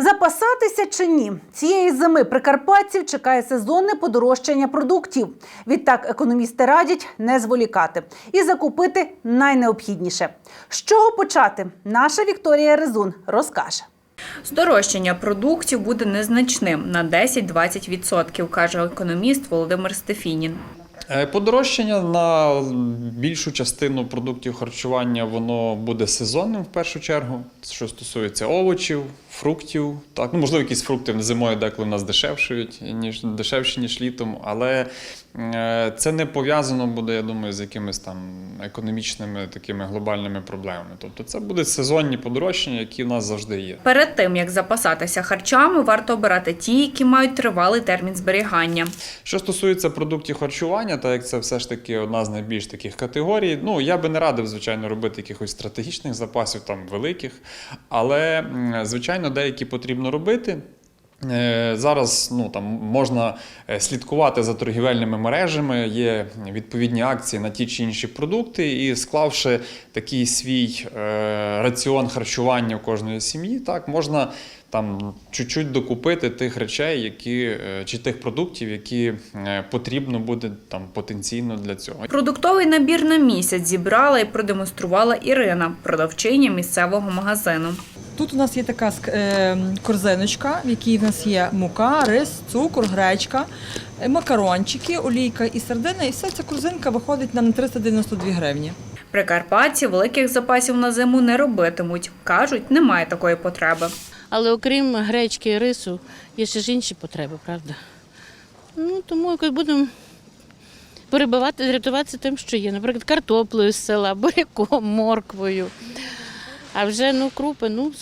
Запасатися чи ні? Цієї зими прикарпатців чекає сезонне подорожчання продуктів. Відтак економісти радять не зволікати і закупити найнеобхідніше. З чого почати? Наша Вікторія Резун розкаже. Здорожчання продуктів буде незначним на 10-20%, каже економіст Володимир Стефінін. Е, Подорожчання на більшу частину продуктів харчування воно буде сезонним в першу чергу, що стосується овочів, фруктів. Так, ну можливо, якісь фрукти зимою деколи в нас дешевшують, ніж дешевші, ніж літом, але е, це не пов'язано буде, я думаю, з якимись там економічними такими глобальними проблемами. Тобто це буде сезонні подорожчання, які в нас завжди є. Перед тим як запасатися харчами, варто обирати ті, які мають тривалий термін зберігання. Що стосується продуктів харчування, так як це все ж таки одна з найбільш таких категорій. Ну я би не радив, звичайно, робити якихось стратегічних запасів, там великих, але м, звичайно, деякі потрібно робити. Е, Зараз ну, там, можна е, слідкувати за торгівельними мережами, є відповідні акції на ті чи інші продукти, і склавши такий свій е, раціон харчування у кожної сім'ї, так можна там чуть-чуть докупити тих речей, які чи тих продуктів, які потрібно буде там потенційно для цього. Продуктовий набір на місяць зібрала і продемонструвала Ірина, продавчиня місцевого магазину. Тут у нас є така е, корзиночка, в якій в нас є мука, рис, цукор, гречка, е, макарончики, олійка і сардина. І вся ця корзинка виходить нам на 392 гривні. Прикарпатці великих запасів на зиму не робитимуть. Кажуть, немає такої потреби. Але окрім гречки і рису, є ще ж інші потреби, правда? Ну, тому якось будемо перебивати, рятуватися тим, що є. Наприклад, картоплею з села, буряком, морквою. А вже ну, крупи, ну,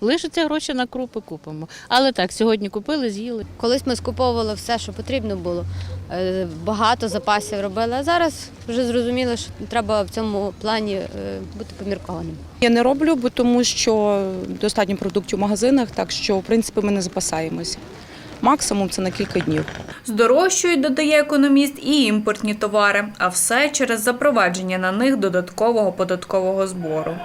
лишаться гроші на крупи купимо. Але так, сьогодні купили, з'їли. Колись ми скуповували все, що потрібно було. Е, Багато запасів робили, а зараз вже зрозуміло, що треба в цьому плані е, бути поміркованим. Я не роблю, бо тому що достатньо продуктів в магазинах, так що в принципі ми не запасаємося. Максимум це на кілька днів. Здорожчують, додає економіст, і імпортні товари, а все через запровадження на них додаткового податкового збору.